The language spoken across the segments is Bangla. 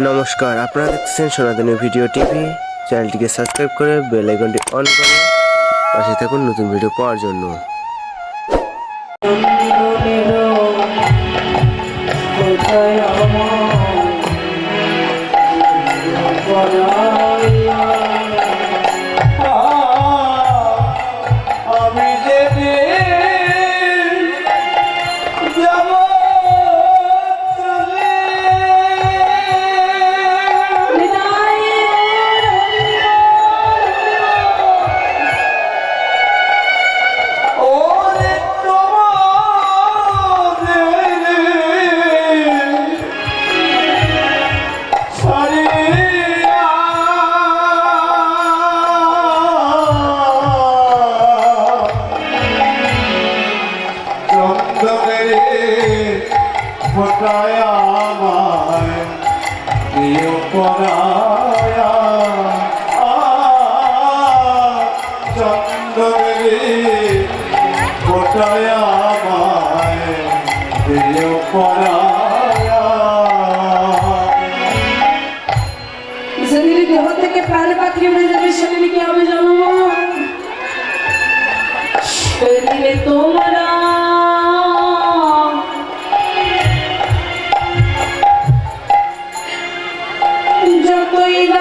নমস্কার আপনারা দেখছেন সনাতনী ভিডিও টিভি চ্যানেলটিকে সাবস্ক্রাইব করে বেল আইকনটি অন করে পাশে থাকুন নতুন ভিডিও পাওয়ার জন্য ফোটায় আমায় দিও পরায়া চন্দনের ফোটায় আমায় দিও পরায়া। যেদিন দেহ থেকে প্রাণ পাত্রী হয়ে যাবে তোমরা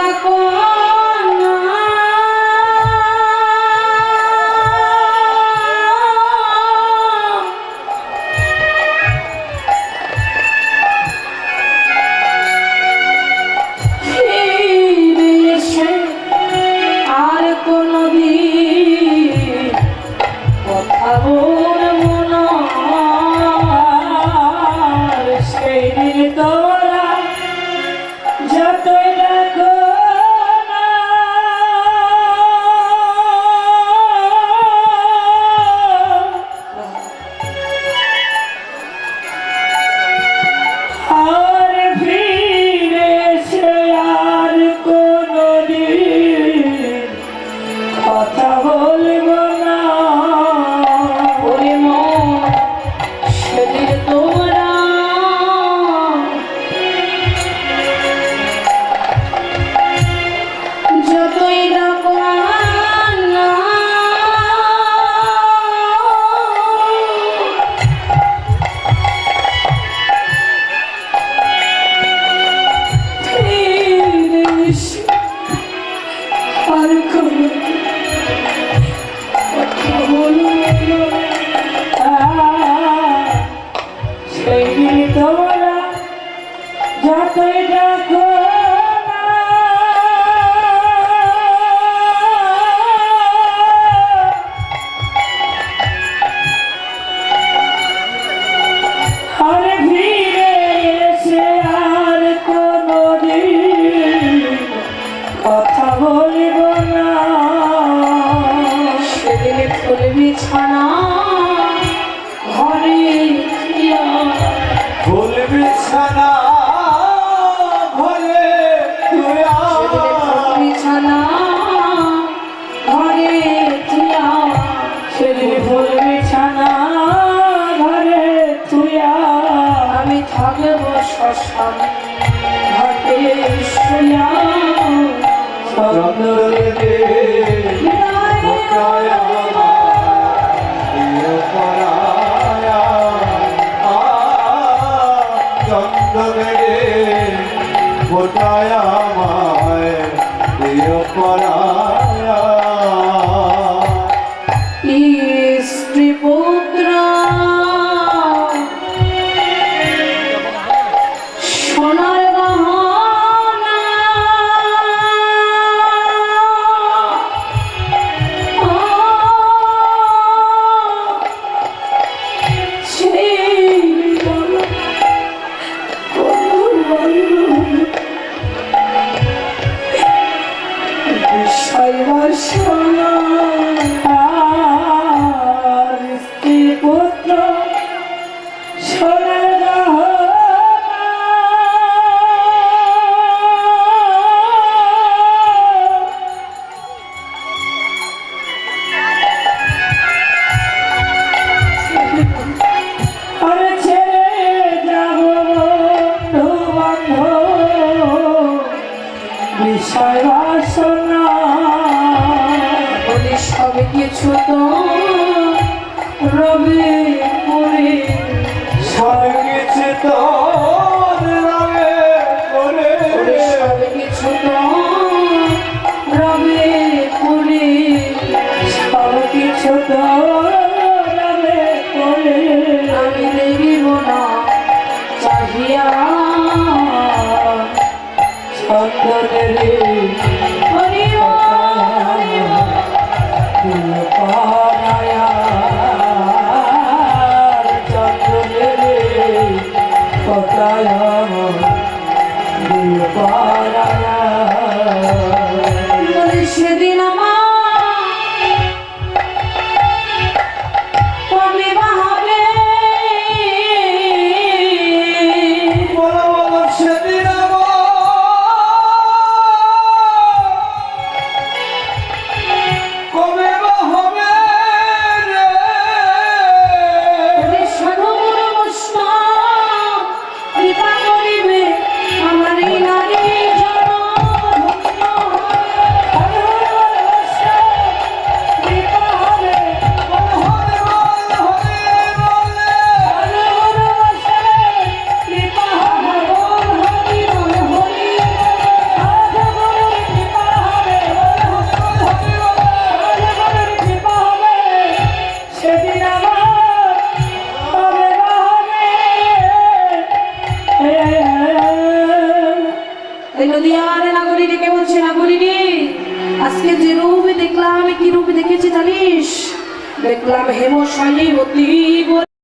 Ecuador. আর কোনদিন কথা বলব না। সেই দিন স্ত্রী পুত্র তো রবি পুরী সব কিছু তোর নামে করে বলি সবে কিছু তো রবি পুরী সব কিছু তো রবে করে আমি দেখিব না চাহিয়া চন্দনের নদিয়ার কে বলছে আজকে দেখলাম রূপ দেখেছি জানিস? দেখলাম হেমশালী অতি